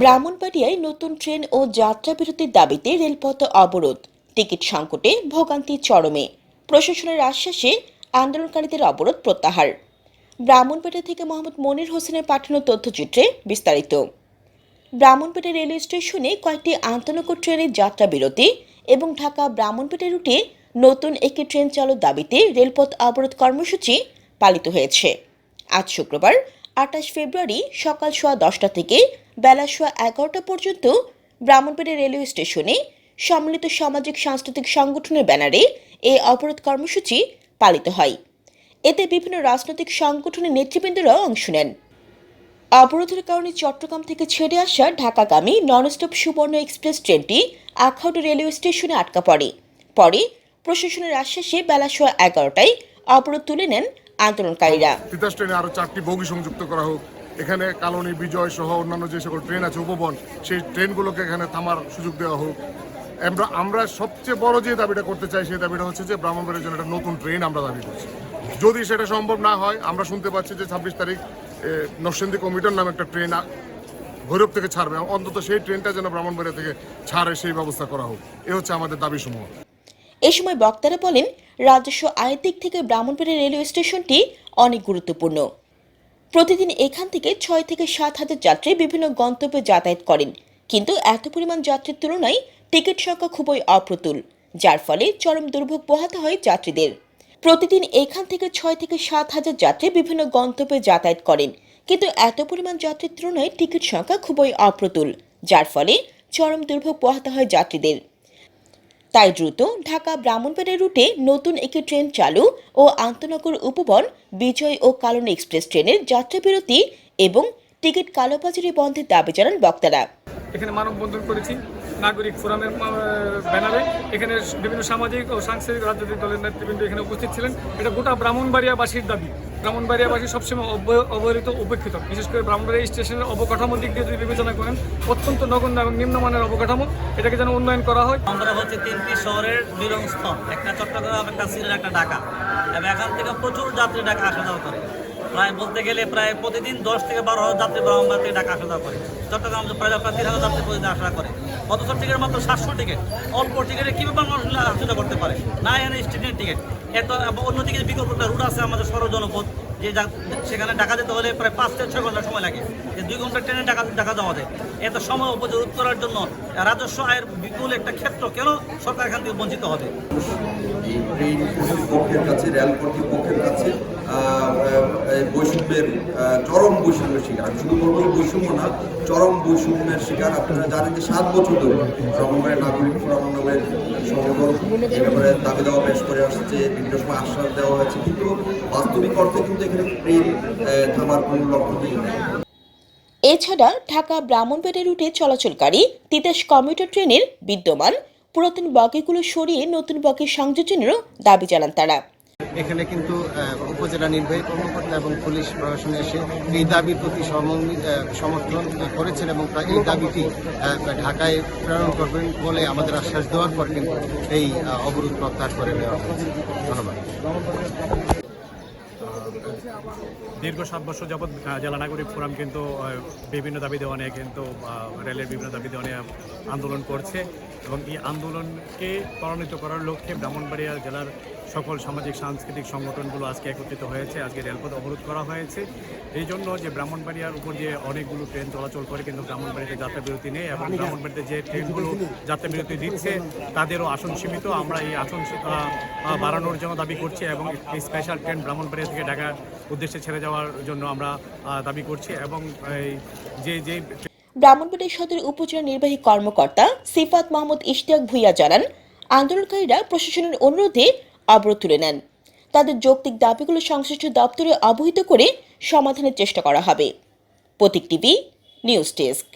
ব্রাহ্মণবাড়িয়ায় নতুন ট্রেন ও যাত্রা বিরতির দাবিতে রেলপথ অবরোধ। টিকিট সংকটে ভোগান্তি চরমে। প্রশাসনের আশ্বাসে আন্দোলনকারীদের অবরোধ প্রত্যাহার। ব্রাহ্মণবাড়িয়া থেকে মোহাম্মদ মনির হোসেনের পাঠানো তথ্যচিত্রে বিস্তারিত। ব্রাহ্মণপেটা রেলওয়ে স্টেশনে কয়েকটি আন্তনগর ট্রেনের যাত্রা বিরতি এবং ঢাকা ব্রাহ্মণপেটা রুটে নতুন একটি ট্রেন চালুর দাবিতে রেলপথ অবরোধ কর্মসূচি পালিত হয়েছে। আজ শুক্রবার, আঠাশ ফেব্রুয়ারি সকাল সোয়া দশটা থেকে বেলা সোয়া এগারোটা পর্যন্ত ব্রাহ্মণপেটা রেলওয়ে স্টেশনে সম্মিলিত সামাজিক সাংস্কৃতিক সংগঠনের ব্যানারে এই অবরোধ কর্মসূচি পালিত হয়। এতে বিভিন্ন রাজনৈতিক সংগঠনের নেতৃবৃন্দরাও অংশ নেন। অবরোধের কারণে চট্টগ্রাম থেকে ছেড়ে আসা ঢাকাগামী ননস্টপ সুবর্ণ এক্সপ্রেস ট্রেনটি আখাউড়া রেলওয়ে স্টেশনে আটকা পড়ে। পরে প্রশাসনের আশ্বাসে বেলা সোয়া এগারোটায় অবরোধ তুলে নেন আন্দোলনকারীরা। তিতাস ট্রেনে আরও চারটি বগি সংযুক্ত করা হোক। এখানে কালনী, বিজয় সহ অন্যান্য যে সকল ট্রেন আছে, উপবন, সেই ট্রেনগুলোকে এখানে থামার সুযোগ দেওয়া হোক। আমরা আমরা সবচেয়ে বড় যে দাবিটা করতে চাই, সেই দাবিটা হচ্ছে যে ব্রাহ্মণবাড়ির জন্য একটা নতুন ট্রেন আমরা দাবি করছি। যদি সেটা সম্ভব না হয়, আমরা শুনতে পাচ্ছি যে ছাব্বিশ তারিখ নরসিংদী কমিটর নামে একটা ট্রেন ভৈরব থেকে ছাড়বে। অন্তত সেই ট্রেনটা যেন ব্রাহ্মণবাড়িয়া থেকে ছাড়ে, সেই ব্যবস্থা করা হোক। এ হচ্ছে আমাদের দাবি সমূহ এ সময় বক্তারা বলেন, রাজস্ব আয়ের দিক থেকে ব্রাহ্মণবাড়িয়া রেলওয়ে স্টেশনটি অনেক গুরুত্বপূর্ণ। প্রতিদিন এখান থেকে ছয় থেকে সাত হাজার যাত্রী বিভিন্ন গন্তব্যে যাতায়াত করেন। কিন্তু এত পরিমাণ যাত্রীর তুলনায় টিকিট সংখ্যা খুবই অপ্রতুল, যার ফলে চরম দুর্ভোগ পোহাতে হয় যাত্রীদের। প্রতিদিন এখান থেকে ছয় থেকে সাত হাজার যাত্রী বিভিন্ন গন্তব্যে যাতায়াত করেন, কিন্তু এত পরিমাণ যাত্রীর তুলনায় টিকিট সংখ্যা খুবই অপ্রতুল, যার ফলে চরম দুর্ভোগ পোহাতে হয় যাত্রীদের। তাই দ্রুত ঢাকা ব্রাহ্মণবাড়িয়া রুটে নতুন একটি ট্রেন চালু ও আন্তনগর উপবন, বিজয় ও কালনী এক্সপ্রেস ট্রেনের যাত্রাবিরতি এবং টিকিট কালোবাজারি বন্ধের দাবি জানান বক্তারা। এখানে মানববন্ধন করেছি। নাগরিক ফোরামের ব্যানারে এখানে বিভিন্ন সামাজিক ও সাংস্কৃতিক রাজনৈতিক দলের নেতৃবৃন্দ এখানে উপস্থিত ছিলেন। এটা গোটা ব্রাহ্মণবাড়িয়াবাসীর দাবি। ব্রাহ্মণবাড়িয়াবাসী সবসময় অবহেলিত, উপেক্ষিত। বিশেষ করে ব্রাহ্মণবাড়িয়া স্টেশনের অবকাঠামো দিক দিয়ে যদি বিবেচনা করেন, অত্যন্ত নগণ্য এবং নিম্নমানের অবকাঠামো, এটাকে যেন উন্নয়ন করা হয়। আমরা হচ্ছে তিনটি শহরের মিলনস্থল একটা চট্টগ্রাম, একটা সিলেট, একটা ঢাকা। এবং এখান থেকে প্রচুর যাত্রী ঢাকা আসা যাওয়া করে। প্রায় বলতে গেলে প্রায় প্রতিদিন দশ থেকে বারো হাজার যাত্রী ব্রাহ্মণবাড়ি থেকে ঢাকা আসা করে। চট্টগ্রাম প্রায় প্রায় তিন হাজার যাত্রী প্রতিদিন আসা করে। অথচ টিকিট মাত্র সাতশো টিকিট অল্প টিকিটে কীভাবে মানুষ আসা করতে পারে? না এখানে স্টেডিয়াম টিকিট এত অন্যদিকে বিকল্প রুট আছে আমাদের সরল জনপথ। যে সেখানে টাকা দিতে হলে প্রায় পাঁচ থেকে ছয় ঘণ্টা সময় লাগে। যে দুই ঘণ্টা ট্রেনে টাকা টাকা দেওয়া যায় এত সময় উপযোগ করার জন্য রাজস্ব আয়ের বিপুল একটা ক্ষেত্র কেন সরকার এখান থেকে বঞ্চিত হবে? এই কর্তৃপক্ষের বৈষম্যের চরম বৈষম্যের শিকার। আমি শুধু বলব বৈষম্য না, চরম বৈষম্যের শিকার। আপনারা জানেন যে সাত বছর ধরে সমন্বয়ের নাগরিক ফোরাম নামের সংগঠন, এ ব্যাপারে দাবি দেওয়া পেশ করে আসছে। বিভিন্ন সময় আশ্বাস দেওয়া হয়েছে। কিন্তু বাস্তবিক অর্থে কিন্তু এখানে ট্রেন থামার কোনো লক্ষ্য নেই। এছাড়া ঢাকা ব্রাহ্মণবাড়িয়া রুটে চলাচলকারী তিতাস কমিউটার ট্রেনের বিদ্যমান পুরাতন বগিগুলো সরিয়ে নতুন বগি সংযোজনেরও দাবি জানান তারা। এখানে কিন্তু আহ, উপজেলা নির্বাহী কর্মকর্তা এবং পুলিশ প্রশাসন এসে এই দাবির প্রতি সমর্থন করেছেন এবং এই দাবিটি ঢাকায় প্রেরণ করবেন বলে আমাদের আশ্বাস দেওয়ার পর কিন্তু এই আহ, অবরোধ প্রত্যাহার করে নেওয়া হয়েছে। ধন্যবাদ। দীর্ঘ সাত বছর যাবৎ জেলা নাগরিক ফোরাম কিন্তু বিভিন্ন দাবি দেওয়া নিয়ে কিন্তু রেলের বিভিন্ন দাবি দেওয়া নিয়ে আন্দোলন করছে। এবং এই আন্দোলনকে ত্বরান্বিত করার লক্ষ্যে ব্রাহ্মণবাড়িয়া জেলার সকল সামাজিক, সাংস্কৃতিক সংগঠনগুলো আজকে একত্রিত হয়েছে। আজকে রেলপথ অবরোধ করা হয়েছে। এই জন্য যে ব্রাহ্মণবাড়িয়ার উপর যে অনেকগুলো ট্রেন চলাচল করে, কিন্তু ব্রাহ্মণবাড়িতে যাত্রা বিরতি নেই এবং ব্রাহ্মণবাড়িতে যে ট্রেনগুলো যাত্রা বিরতি দিচ্ছে, তাদেরও আসন সীমিত। আমরা এই আসন বাড়ানোর জন্য দাবি করছি এবং এই স্পেশাল ট্রেন ব্রাহ্মণবাড়িয়া থেকে ঢাকার উদ্দেশ্যে ছেড়ে যাওয়ার জন্য আমরা দাবি করছি এবং এই যে যে ব্রাহ্মণবাড়িয়া সদর উপজেলা নির্বাহী কর্মকর্তা সিফাত মাহমুদ ইশতিয়াক ভুইয়া জানান, আন্দোলনকারীরা প্রশাসনের অনুরোধে অবরোধ তুলে নেন। তাদের যৌক্তিক দাবিগুলো সংশ্লিষ্ট দপ্তরে অবহিত করে সমাধানের চেষ্টা করা হবে। Pratik TV, news desk.